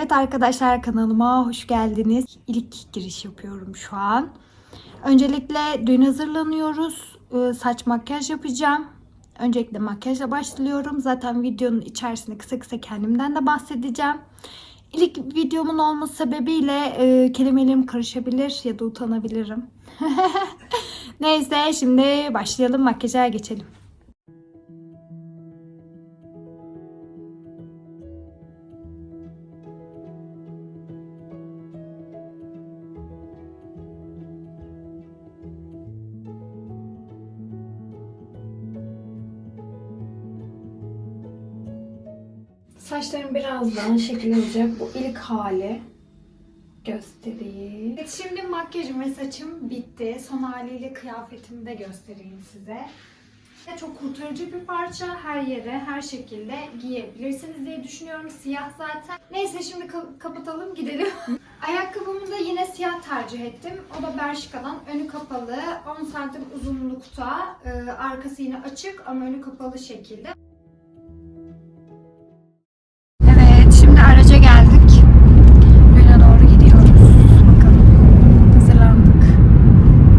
Evet arkadaşlar kanalıma hoş geldiniz. İlk giriş yapıyorum şu an. Öncelikle düğün hazırlanıyoruz. Ee, Saç makyaj yapacağım. Öncelikle makyajla başlıyorum. Zaten videonun içerisinde kısa kısa kendimden de bahsedeceğim. İlk videomun olması sebebiyle e, kelimelerim karışabilir ya da utanabilirim. Neyse şimdi başlayalım makyaja geçelim. Saçlarım birazdan şekil alacak. Bu ilk hali. Göstereyim. Evet, şimdi makyajım ve saçım bitti. Son haliyle kıyafetimi de göstereyim size. Çok kurtarıcı bir parça. Her yere, her şekilde giyebilirsiniz diye düşünüyorum. Siyah zaten. Neyse şimdi ka- kapatalım gidelim. Ayakkabımı da yine siyah tercih ettim. O da Bershka'dan. Önü kapalı. 10 santim uzunlukta. Ee, arkası yine açık ama önü kapalı şekilde. Evet, şimdi araca geldik. Düğüne doğru gidiyoruz. Bakalım. Hazırlandık.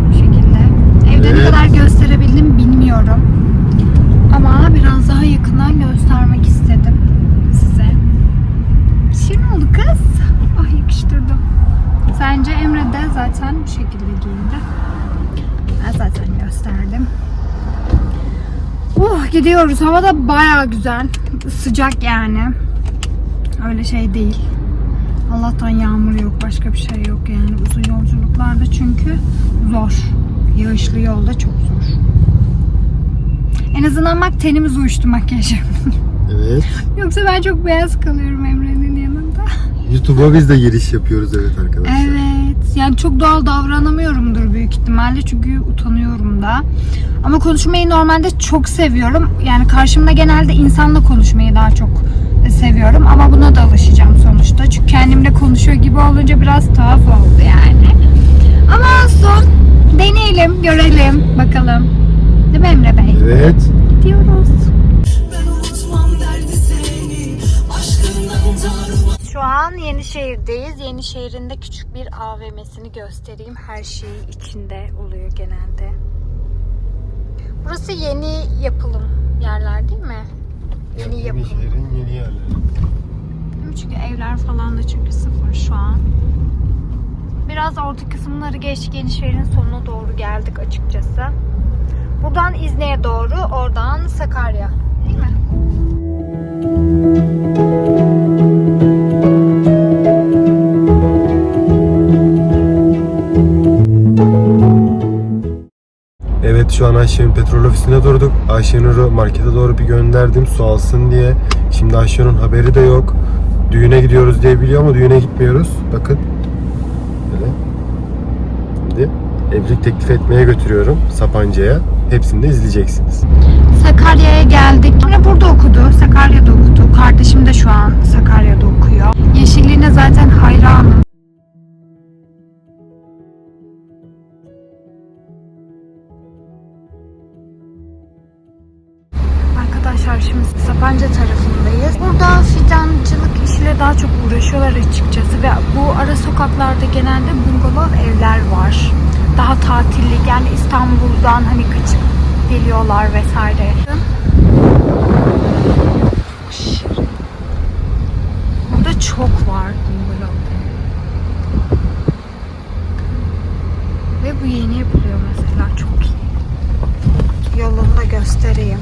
Bu şekilde. Evde ne Evet. kadar gösterebildim bilmiyorum. Ama biraz daha yakından göstermek istedim size. Şirin oldu kız. Ah yakıştırdım. Sence Emre de zaten bu şekilde giyindi. Ben zaten gösterdim. Oh gidiyoruz. Hava da baya güzel. Sıcak yani. Öyle şey değil. Allah'tan yağmur yok, başka bir şey yok yani uzun yolculuklarda çünkü zor. Yağışlı yolda çok zor. En azından bak tenimiz uyuştu makyajım. Evet. Yoksa ben çok beyaz kalıyorum Emre'nin yanında. YouTube'a biz de giriş yapıyoruz evet arkadaşlar. Evet. Yani çok doğal davranamıyorumdur büyük ihtimalle çünkü utanıyorum da. Ama konuşmayı normalde çok seviyorum. Yani karşımda genelde insanla konuşmayı daha çok seviyorum. Ama buna da alışacağım sonuçta. Çünkü kendimle konuşuyor gibi olunca biraz tuhaf oldu yani. Ama son deneyelim, görelim, bakalım. Değil mi Emre Bey? Evet. Gidiyoruz. Şu an Yenişehir'deyiz. Yenişehir'in de küçük bir AVM'sini göstereyim. Her şey içinde oluyor genelde. Burası yeni yapılım yerler değil mi? Yeni yapım. şehrin yeni yerleri. Çünkü evler falan da çünkü sıfır şu an. Biraz orta kısımları geçtik. Yenişehir'in sonuna doğru geldik açıkçası. Buradan İzne'ye doğru, oradan Sakarya. Değil mi? Şu an Ayşe'nin petrol ofisine durduk. Ayşenur'u markete doğru bir gönderdim su alsın diye. Şimdi Ayşenur'un haberi de yok. Düğüne gidiyoruz diye biliyor ama düğüne gitmiyoruz. Bakın. Böyle. Şimdi evlilik teklif etmeye götürüyorum Sapanca'ya. Hepsini de izleyeceksiniz. Sakarya'ya geldik. Emre burada okudu. Sakarya'da okudu. Kardeşim de şu an Sakarya'da okuyor. Yeşilliğine zaten hayranım. Çok uğraşıyorlar açıkçası ve bu ara sokaklarda genelde bungalov evler var. Daha tatillik yani İstanbul'dan hani kaçıp geliyorlar vesaire. Burada çok var bungalov. Ve bu yeni yapılıyor mesela çok iyi. Yolunu da göstereyim.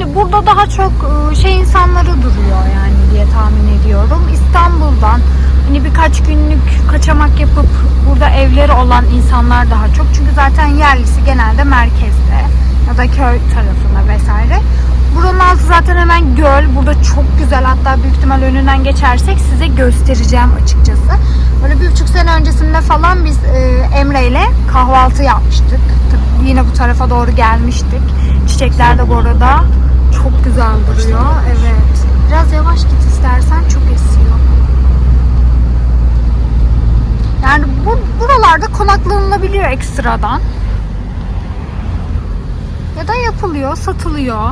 Yani burada daha çok e, şey insanları duruyor yani diye tahmin ediyorum. İstanbul'dan hani birkaç günlük kaçamak yapıp burada evleri olan insanlar daha çok. Çünkü zaten yerlisi genelde merkezde ya da köy tarafında vesaire. Buranın altı zaten hemen göl. Burada çok güzel hatta büyük ihtimal önünden geçersek size göstereceğim açıkçası. Böyle bir buçuk sene öncesinde falan biz e, Emre ile kahvaltı yapmıştık. Tabii yine bu tarafa doğru gelmiştik. Çiçekler de bu arada çok güzel duruyor. Evet. Biraz yavaş git istersen çok esiyor. Yani bu buralarda konaklanılabiliyor ekstradan. da yapılıyor, satılıyor.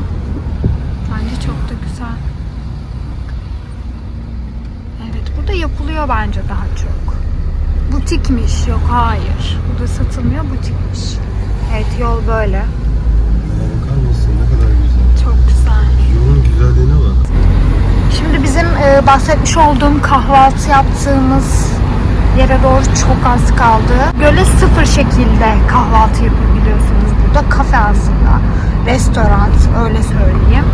Bence çok da güzel. Evet, burada yapılıyor bence daha çok. Butikmiş, yok hayır. Burada satılmıyor, butikmiş. Evet, yol böyle. Bana bakar mısın? Ne kadar güzel. Çok güzel. Yolun güzelliğine bak. Şimdi bizim e, bahsetmiş olduğum kahvaltı yaptığımız yere doğru çok az kaldı. Böyle sıfır şekilde kahvaltı yapabiliyorsunuz burada. Kafe aslında. Restoran öyle söyleyeyim.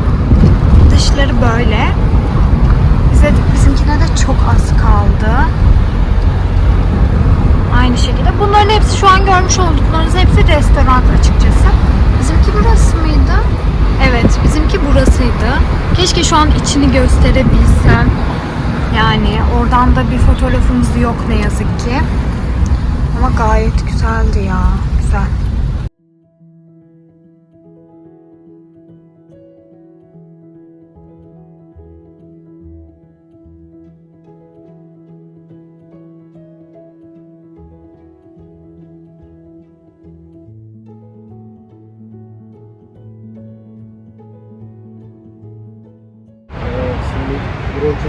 Dışları böyle. Bize, bizimkine de çok az kaldı. Aynı şekilde. Bunların hepsi şu an görmüş olduklarınız hepsi restoran açıkçası. Bizimki burası mıydı? Evet, bizimki burasıydı. Keşke şu an içini gösterebilsem. Yani oradan da bir fotoğrafımız yok ne yazık ki. Ama gayet güzeldi ya. Güzel.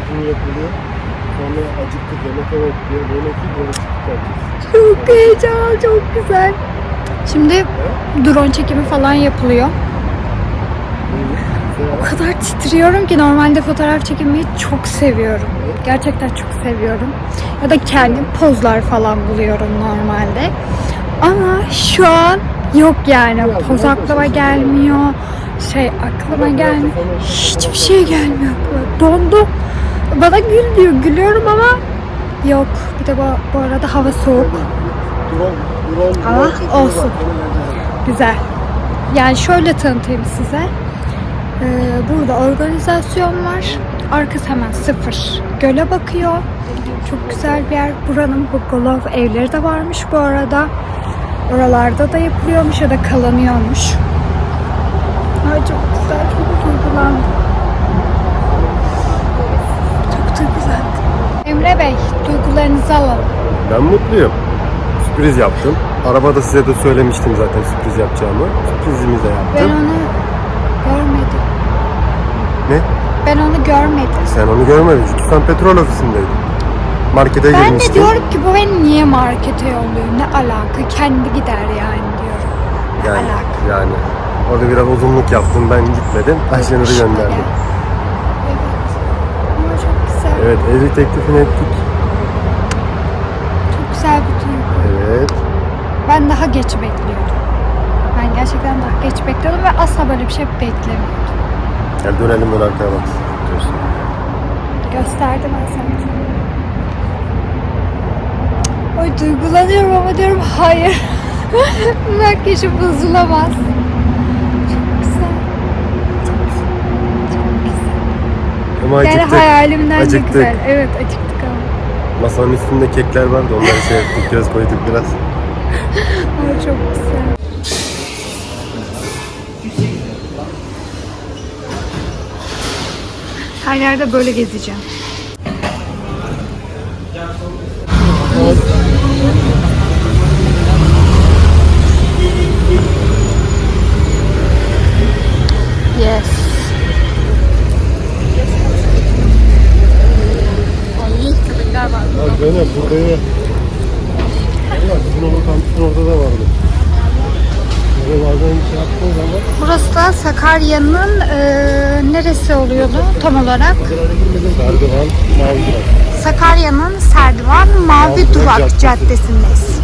Çekimi yapılıyor. Sonra acıktık yemek yemek diye yemek yiyip yola çıktık herkes. Çok heyecan, çok güzel. Şimdi drone çekimi falan yapılıyor. O kadar titriyorum ki normalde fotoğraf çekmeyi çok seviyorum. Gerçekten çok seviyorum. Ya da kendim pozlar falan buluyorum normalde. Ama şu an yok yani. Poz aklıma gelmiyor. Şey aklıma gelmiyor. Hiçbir şey gelmiyor. aklıma. Bana gül diyor. Gülüyorum ama yok. Bir de bu, bu arada hava soğuk. Ama olsun. Güzel. Yani şöyle tanıtayım size. Ee, burada organizasyon var. Arkası hemen sıfır. Göle bakıyor. Çok güzel bir yer. Buranın Bugolov evleri de varmış bu arada. Oralarda da yapılıyormuş ya da kalanıyormuş. Ay çok güzel. Çok duygulandım. Emre Bey, duygularınızı alalım. Ben mutluyum. Sürpriz yaptım. Arabada size de söylemiştim zaten sürpriz yapacağımı. Sürprizimi de Ben yaptım. onu görmedim. Ne? Ben onu görmedim. Sen onu görmedin çünkü sen petrol ofisindeydin. Markete Ben girmiştin. de diyorum ki bu beni niye markete yolluyor? Ne alaka? Kendi gider yani diyorum. Ne yani, alaka? yani. Orada biraz uzunluk yaptım ben gitmedim. Ayşenur'u gönderdim. Evet. Evet evlilik teklifini ettik. Çok güzel bir duygu. Evet. Ben daha geç bekliyordum. Ben gerçekten daha geç bekliyordum ve asla böyle bir şey beklemiyordum. Gel dönelim böyle arkaya bak. Gösterdim ben sana. Oy duygulanıyorum ama diyorum hayır. Makyajım bozulamaz. Çok güzel. Çok güzel. Ama Yani acıktık. hayalimden de Acıktık. güzel. Evet acıktık ama. Masanın üstünde kekler vardı onları şey yaptık. Göz koyduk biraz. Ama çok güzel. Her yerde böyle gezeceğim. Yes. Ay köpekler var. Ya Zeynep burada ye. Valla bizim onun kampüsün orada da vardı. Böyle bazen şey yaptığın zaman Burası da Sakarya'nın eee, neresi oluyordu tam olarak? Serdivan, mavi durak. Sakarya'nın Serdivan Mavi Durak Durak Caddesi. Caddesi'ndeyiz.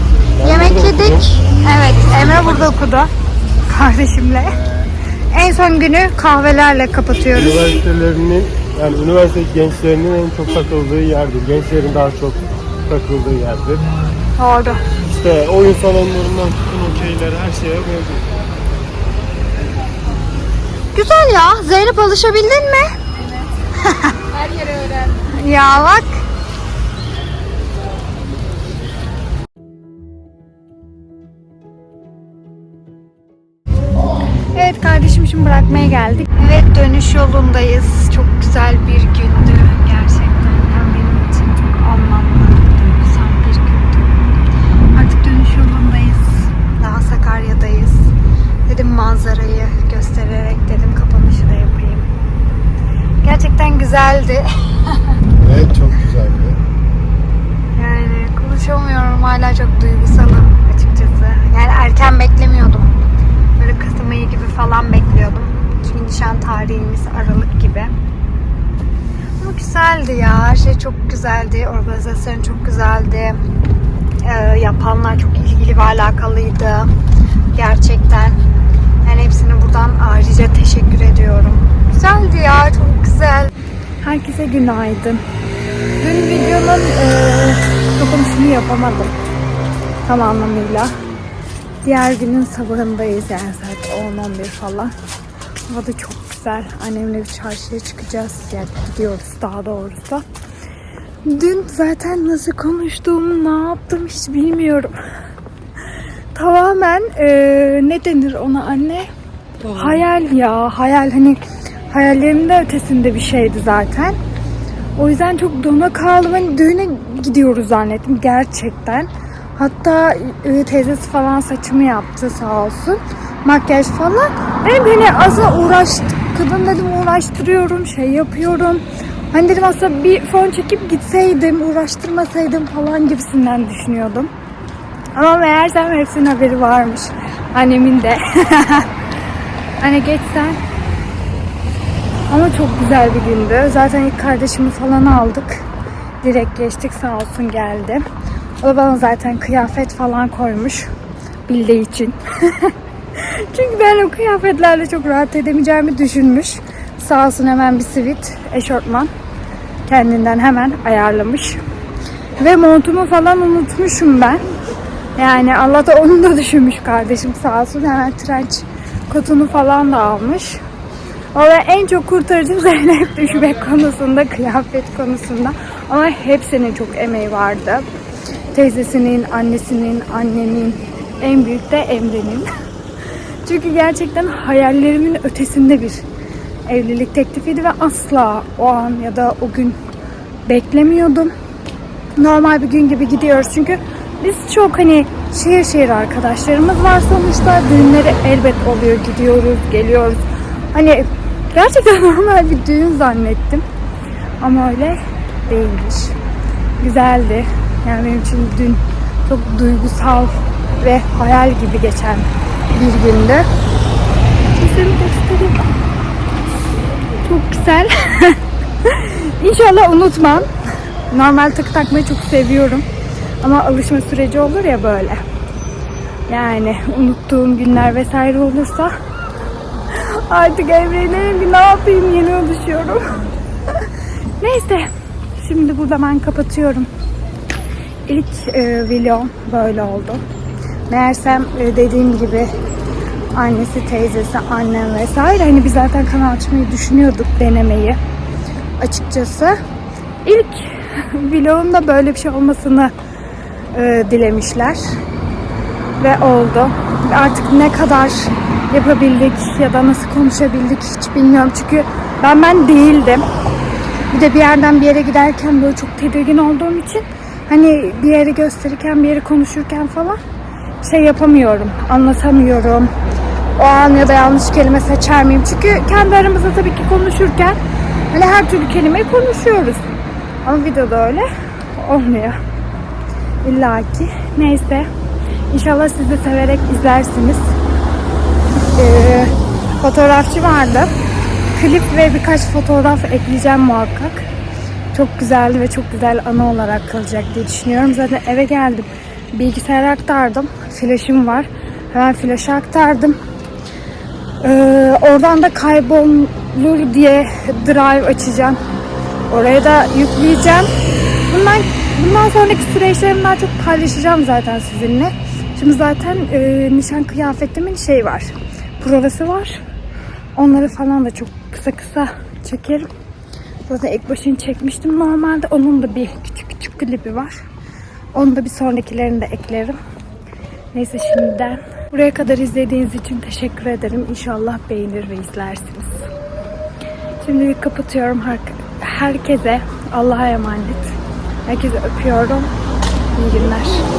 Yemek yedik. Evet, Emre burada okudu. Kardeşimle. En son günü kahvelerle kapatıyoruz. Üniversitelerinin, yani üniversite gençlerinin en çok takıldığı yerdir. Gençlerin daha çok takıldığı yerdir. Doğru. İşte oyun salonlarından tutun okeylere her şeye mevcut. Güzel ya. Zeynep alışabildin mi? Her yere öğrendim. ya bak. Evet kardeşim şimdi bırakmaya geldik. Evet dönüş yolundayız. Çok güzel bir gündü gerçekten. Yani benim için çok anlamlı, duygusal bir gündü. Artık dönüş yolundayız. Daha Sakarya'dayız. Dedim manzara manzarayı göstererek dedim kapanışı da yapayım. Gerçekten güzeldi. Evet çok güzeldi. Yani konuşamıyorum hala çok duygusalım açıkçası. Yani erken beklemiyordum. Böyle Kasım ayı gibi falan bekliyordum. Çünkü nişan tarihimiz Aralık gibi. Ama güzeldi ya. Her şey çok güzeldi. Organizasyon çok güzeldi. Ee, yapanlar çok ilgili ve alakalıydı. Gerçekten. Yani hepsine buradan ayrıca teşekkür ediyorum. Güzeldi ya. Çok güzel. Herkese günaydın. Dün videonun e, kapanışını yapamadım. Tam anlamıyla. Diğer günün sabahındayız yani saat 10-11 falan. Hava da çok güzel. Annemle bir çarşıya çıkacağız. Yani gidiyoruz daha doğrusu. Dün zaten nasıl konuştuğumu, ne yaptım hiç bilmiyorum. Tamamen e, ne denir ona anne? Hayal ya. Hayal hani hayallerimin de ötesinde bir şeydi zaten. O yüzden çok dona kaldım. Hani düğüne gidiyoruz zannettim gerçekten. Hatta e, teyzesi falan saçımı yaptı sağ olsun. Makyaj falan. Benim beni aslında uğraştı. Kadın dedim uğraştırıyorum, şey yapıyorum. Hani dedim aslında bir fon çekip gitseydim, uğraştırmasaydım falan gibisinden düşünüyordum. Ama meğersem hepsinin haberi varmış. Annemin de. Hani geçsen ama çok güzel bir gündü. Zaten ilk kardeşimi falan aldık. Direkt geçtik sağ olsun geldi. O da bana zaten kıyafet falan koymuş. Bildiği için. Çünkü ben o kıyafetlerle çok rahat edemeyeceğimi düşünmüş. Sağ olsun hemen bir sivit, eşortman kendinden hemen ayarlamış. Ve montumu falan unutmuşum ben. Yani Allah da onu da düşünmüş kardeşim sağ olsun. Hemen trenç kotunu falan da almış. Valla en çok kurtarıcım Zeynep düşmek konusunda, kıyafet konusunda. Ama hepsinin çok emeği vardı. Teyzesinin, annesinin, annemin, en büyük de Emre'nin. Çünkü gerçekten hayallerimin ötesinde bir evlilik teklifiydi ve asla o an ya da o gün beklemiyordum. Normal bir gün gibi gidiyoruz çünkü biz çok hani şehir şehir arkadaşlarımız var sonuçta. Düğünleri elbet oluyor, gidiyoruz, geliyoruz. Hani gerçekten normal bir düğün zannettim. Ama öyle değilmiş. Güzeldi. Yani benim için dün çok duygusal ve hayal gibi geçen bir gündü. Yüzümü göstereyim. Çok güzel. İnşallah unutmam. Normal takı takmayı çok seviyorum. Ama alışma süreci olur ya böyle. Yani unuttuğum günler vesaire olursa artık evreneyim ne yapayım yeni alışıyorum. Neyse. Şimdi burada ben kapatıyorum. İlk e, vlogum böyle oldu. Meğersem e, dediğim gibi annesi, teyzesi, annem vesaire hani biz zaten kanal açmayı düşünüyorduk denemeyi açıkçası. İlk vlogumda böyle bir şey olmasını e, dilemişler ve oldu. Artık ne kadar yapabildik ya da nasıl konuşabildik hiç bilmiyorum çünkü ben ben değildim. Bir de bir yerden bir yere giderken böyle çok tedirgin olduğum için hani bir yeri gösterirken bir yeri konuşurken falan şey yapamıyorum, anlatamıyorum. O an ya da yanlış kelime seçer miyim? Çünkü kendi aramızda tabii ki konuşurken hani her türlü kelimeyi konuşuyoruz. Ama videoda öyle olmuyor. İlla ki. Neyse. İnşallah siz de severek izlersiniz. Ee, fotoğrafçı vardı. Klip ve birkaç fotoğraf ekleyeceğim muhakkak. Çok güzeldi ve çok güzel anı olarak kalacak diye düşünüyorum. Zaten eve geldim. Bilgisayara aktardım. Flaşım var. Hemen flaşı aktardım. Ee, oradan da kaybolur diye drive açacağım. Oraya da yükleyeceğim. Bundan, bundan sonraki süreçlerimi daha çok paylaşacağım zaten sizinle. Şimdi zaten e, nişan kıyafetimin şey var. Provası var. Onları falan da çok kısa kısa çekerim. Zaten ilk başını çekmiştim normalde. Onun da bir küçük küçük klibi var. Onu da bir sonrakilerini de eklerim. Neyse şimdiden buraya kadar izlediğiniz için teşekkür ederim. İnşallah beğenir ve izlersiniz. Şimdi kapatıyorum her, herkese. Allah'a emanet. Herkese öpüyorum. İyi günler.